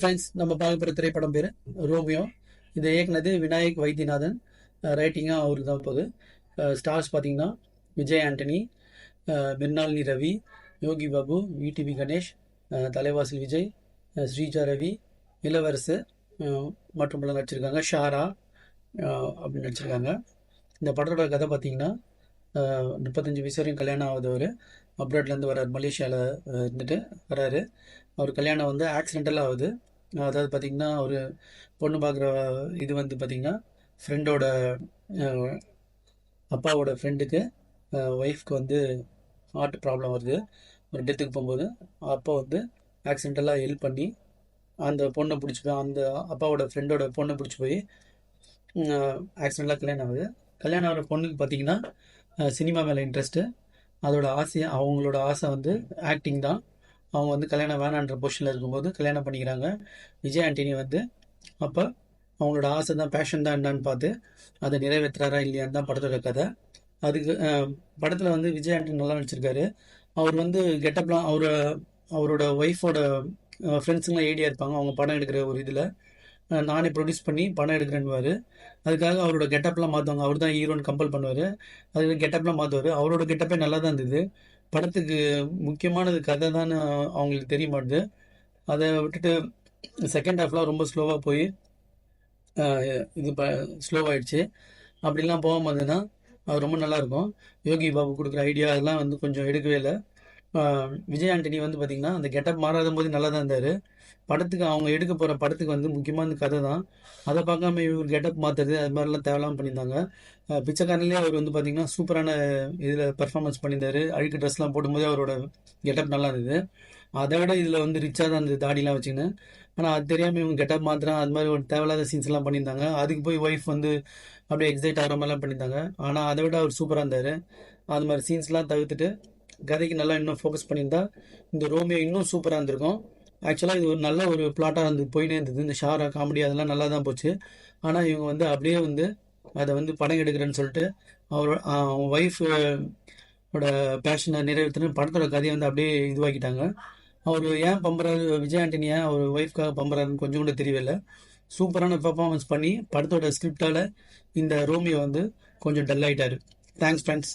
Fans நம்ம பார்க்க போகிற திரைப்படம் பேர் ரோமியோ. இதை இயக்குனது விநாயக் வைத்தியநாதன். ரைட்டிங்காக அவருக்கு தான் போகுது ஸ்டார்ஸ் பார்த்தீங்கன்னா விஜய் ஆண்டனி மிர்னாலினி ரவி யோகி பாபு விடிவி கணேஷ் தலைவாசல் விஜய் ஸ்ரீஜா ரவி இளவரசு மற்றும் நடிச்சிருக்காங்க. ஷாரா அப்படின்னு நடிச்சிருக்காங்க. இந்த படத்தோட கதை பார்த்தீங்கன்னா முப்பத்தஞ்சு வயசு வரையும் கல்யாணம் ஆகுதவர். அப்ராட்லேருந்து வர்றார் மலேசியாவில் இருந்துட்டு வர்றாரு. அவர் கல்யாணம் வந்து ஆக்சிடென்டலாக ஆகுது. அதாவது பார்த்திங்கன்னா அவர் பொண்ணு பார்க்குற இது வந்து பார்த்திங்கன்னா ஃப்ரெண்டோட அப்பாவோட ஃப்ரெண்டுக்கு ஒய்ஃப்க்கு வந்து ஹார்ட் ப்ராப்ளம் வருது. ஒரு டெத்துக்கு போகும்போது அப்பா வந்து ஆக்சிடென்டலாக ஹெல்ப் பண்ணி அந்த பொண்ணை பிடிச்சி போய் அந்த அப்பாவோட ஃப்ரெண்டோட பொண்ணை பிடிச்சி போய் ஆக்சிடென்டலாக கல்யாணம் ஆகுது. கல்யாணம் ஆகிற பொண்ணுக்கு பார்த்தீங்கன்னா சினிமா மேலே இன்ட்ரெஸ்ட்டு அதோட ஆசையை அவங்களோட ஆசை வந்து ஆக்டிங் தான். அவங்க வந்து கல்யாணம் வேணான்ற பொசிஷனில் இருக்கும்போது கல்யாணம் பண்ணிக்கிறாங்க. விஜய் ஆண்டனி வந்து அப்போ அவங்களோட ஆசை தான் பேஷன் தான் என்னன்னு பார்த்து அதை நிறைவேற்றுறாரா இல்லையான்னு தான் படத்தோட கதை. அதுக்கு படத்தில் வந்து விஜய் ஆண்டனி நல்லா நடிச்சிருக்காரு. அவர் வந்து கெட்டப்லாம் அவர் அவரோட ஒய்ஃபோட ஃப்ரெண்ட்ஸுங்களாம் ஏடியா இருப்பாங்க. அவங்க படம் எடுக்கிற ஒரு இதில் நானே ப்ரொடியூஸ் பண்ணி பணம் எடுக்கிறேன்னுவார். அதுக்காக அவரோட கெட்டப்லாம் மாற்றுவாங்க அவர் தான் ஹீரோன்னு கம்பல் பண்ணுவார். அது கெட்டப்லாம் மாற்றுவார் அவரோட கெட்டப்பே நல்லா தான் இருந்தது. படத்துக்கு முக்கியமானது கதை தான் அவங்களுக்கு தெரிய மாட்டுது. அதை விட்டுட்டு செகண்ட் ஹாஃப்லாம் ரொம்ப ஸ்லோவாக போய் இது ப ஸ்லோவாகிடுச்சு அப்படிலாம் போகும்போதுன்னா அது ரொம்ப நல்லாயிருக்கும் யோகி பாபு கொடுக்குற ஐடியா அதெல்லாம் வந்து கொஞ்சம் எடுக்கவே இல்லை. விஜய் ஆண்டனி வந்து பார்த்திங்கன்னா அந்த கெட்டப் மாறாத போது நல்லா தான் இருந்தார். படத்துக்கு அவங்க எடுக்க போகிற படத்துக்கு வந்து முக்கியமான கதை தான். அதை பார்க்காம இவர் கெட்டப் மாற்றுறது அது மாதிரிலாம் தேவையில்லாமல் பண்ணியிருந்தாங்க. பிச்சைக்காரன்லேயே அவர் வந்து பார்த்திங்கன்னா சூப்பரான இதில் பர்ஃபார்மன்ஸ் பண்ணியிருந்தார். அழுக்கு ட்ரெஸ்லாம் போடும்போது அவரோட கெட்டப் நல்லா இருந்தது. அதை விட இதில் வந்து ரிச்சாக தான் இருந்தது தாடிலாம் வச்சுக்கின்னு. ஆனால் அது தெரியாமல் இவங்க கெட்டப் மாத்திரம் அது மாதிரி ஒரு தேவையில்லாத சீன்ஸ் எல்லாம் பண்ணியிருந்தாங்க. அதுக்கு போய் ஒய்ஃப் வந்து அப்படியே எக்ஸைட் ஆகிற மாதிரிலாம் பண்ணியிருந்தாங்க. ஆனால் அதை விட அவர் சூப்பராக இருந்தார். அது மாதிரி சீன்ஸ்லாம் தவிர்த்துட்டு கதைக்கு நல்லா இன்னும் ஃபோக்கஸ் பண்ணியிருந்தா இந்த ரோமியோ இன்னும் சூப்பராக இருந்திருக்கும். ஆக்சுவலாக இது ஒரு நல்ல ஒரு பிளாட்டாக இருந்து போயினே இருந்தது. இந்த ஷாரா காமெடி அதெல்லாம் நல்லா தான் போச்சு. ஆனால் இவங்க வந்து அப்படியே வந்து அதை வந்து படம் எடுக்கிறேன்னு சொல்லிட்டு அவரோட ஒய்ஃபோட ஓட பேஷனை நிறைவேற்றின படத்தோட கதையை வந்து அப்படியே இதுவாக்கிட்டாங்க. அவர் ஏன் பம்புறாரு? விஜய் ஆண்டனியா ஏன் அவர் ஒய்ஃப்காக பம்புறாருன்னு கொஞ்சம் கூட தெரியவில்லை. சூப்பரான பெர்ஃபார்மன்ஸ் பண்ணி படத்தோட ஸ்கிரிப்டால் இந்த ரோமியோ வந்து கொஞ்சம் டல் ஆகிட்டார் தேங்க்ஸ் ஃப்ரெண்ட்ஸ்